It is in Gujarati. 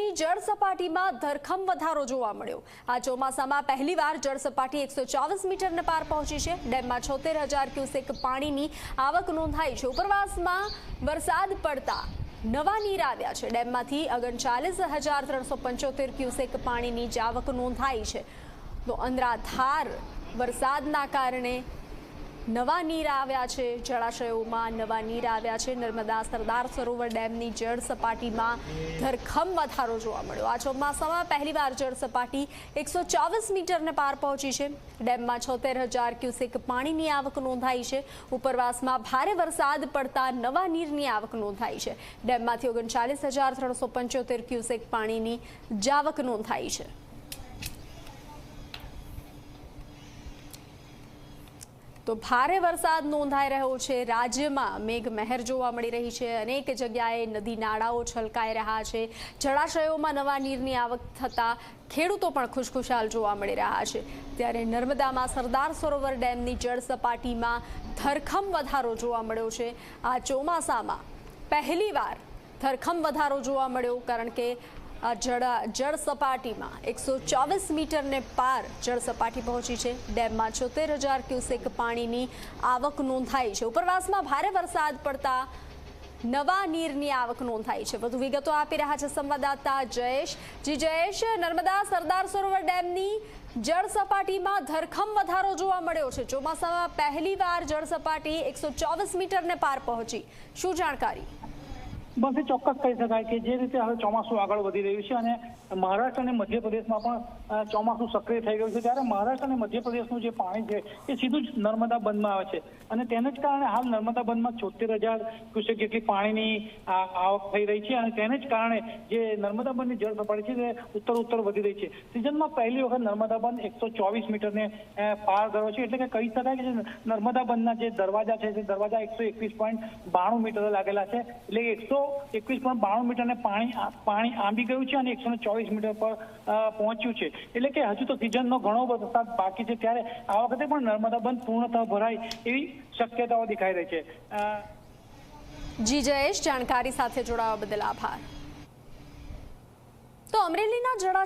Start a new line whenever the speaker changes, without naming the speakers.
ડેમની જળ સપાટીમાં ધરખમ વધારો જોવા મળ્યો. આ ચોમાસામાં પહેલીવાર જળ સપાટી એકસો ચોવીસ મીટરને પાર પહોંચી છે. ડેમમાં છોતેર હજાર ક્યુસેક પાણીની આવક નોંધાઈ છે. ઉપરવાસમાં વરસાદ પડતા નવા નીર આવ્યા છે. ડેમમાંથી ઓગણચાલીસ હજાર ત્રણસો પંચોતેર ક્યુસેક પાણીની જ આવક નોંધાઈ છે. તો અંદરાધાર વરસાદના કારણે નવા નીર આવ્યા છે, જળાશયોમાં નવા નીર આવ્યા છે. નર્મદા સરદાર સરોવર ડેમની જળ સપાટીમાં ધરખમ વધારો જોવા મળ્યો. આ ચોમાસામાં પહેલીવાર જળ સપાટી એકસો ચોવીસ મીટરને પાર પહોંચી છે. ડેમમાં છોતેર હજાર ક્યુસેક પાણીની આવક નોંધાઈ છે. ઉપરવાસમાં ભારે વરસાદ પડતા નવા નીરની આવક નોંધાઈ છે. ડેમમાંથી ઓગણચાલીસ હજાર ત્રણસો પંચોતેર ક્યુસેક પાણીની જાવક નોંધાઈ છે. તો ભારે વરસાદ નોંધાઈ રહ્યો છે. રાજ્યમાં મેઘમહેર જોવા મળી રહી છે. અનેક જગ્યાએ નદી નાળાઓ છલકાઈ રહ્યા છે. જળાશયોમાં નવા નીરની આવક થતાં ખેડૂતો પણ ખુશખુશાલ જોવા મળી રહ્યા છે. ત્યારે નર્મદામાં સરદાર સરોવર ડેમની જળ સપાટીમાં ધરખમ વધારો જોવા મળ્યો છે. આ ચોમાસામાં પહેલીવાર ધરખમ વધારો જોવા મળ્યો, કારણ કે જળ જળ સપાટીમાં એકસો ચોવીસ મીટરને પાર જળ સપાટી પહોંચી છે. ડેમમાં છોતેર હજાર ક્યુસેક પાણીની આવક નોંધાઈ છે. ઉપરવાસમાં ભારે વરસાદ પડતા નવા નીરની આવક નોંધાઈ છે. વધુ વિગતો આપી રહ્યા છે સંવાદદાતા જયેશ. જી જયેશ, નર્મદા સરદાર સરોવર ડેમની જળ સપાટીમાં ધરખમ વધારો જોવા મળ્યો છે. ચોમાસામાં પહેલીવાર જળ સપાટી એકસો ચોવીસ મીટરને પાર પહોંચી. શું જાણકારી?
બસ એ ચોક્કસ કહી શકાય કે જે રીતે હવે ચોમાસું આગળ વધી રહ્યું છે અને મહારાષ્ટ્ર અને મધ્યપ્રદેશમાં પણ ચોમાસું સક્રિય થઈ ગયું છે. ત્યારે મહારાષ્ટ્ર અને મધ્યપ્રદેશનું જે પાણી છે, એ સીધું જ નર્મદા બંધમાં આવે છે. અને તેને જ કારણે હાલ નર્મદા બંધમાં છોતેર હજાર ક્યુસેક જેટલી પાણીની આવક થઈ રહી છે અને તેને જ કારણે જે નર્મદા બંધની જળ સપાટી છે, તે ઉત્તર ઉત્તર વધી રહી છે. સિઝનમાં પહેલી વખત નર્મદા બંધ એકસો ચોવીસ મીટરને પાર કર્યો છે. એટલે કે કહી શકાય કે નર્મદા બંધના જે દરવાજા છે, તે દરવાજા એકસો એકવીસ પોઈન્ટ બાણું મીટર લાગેલા છે. એટલે એકસો એકવીસ પોઈન્ટ બાણું મીટરને પાણી પાણી આંબી ગયું છે અને એકસો મીટર પર પહોંચ્યું છે. એટલે કે હજુ તો સિઝનનો ઘણો વરસાદ બાકી છે. ત્યારે આ વખતે પણ નર્મદા બંધ પૂર્ણતઃ ભરાય એવી શક્યતાઓ દેખાઈ રહી છે.
જી, જયેશ, જાણકારી સાથે જોડાવા બદલ આભાર. તો અમરેલીના જળા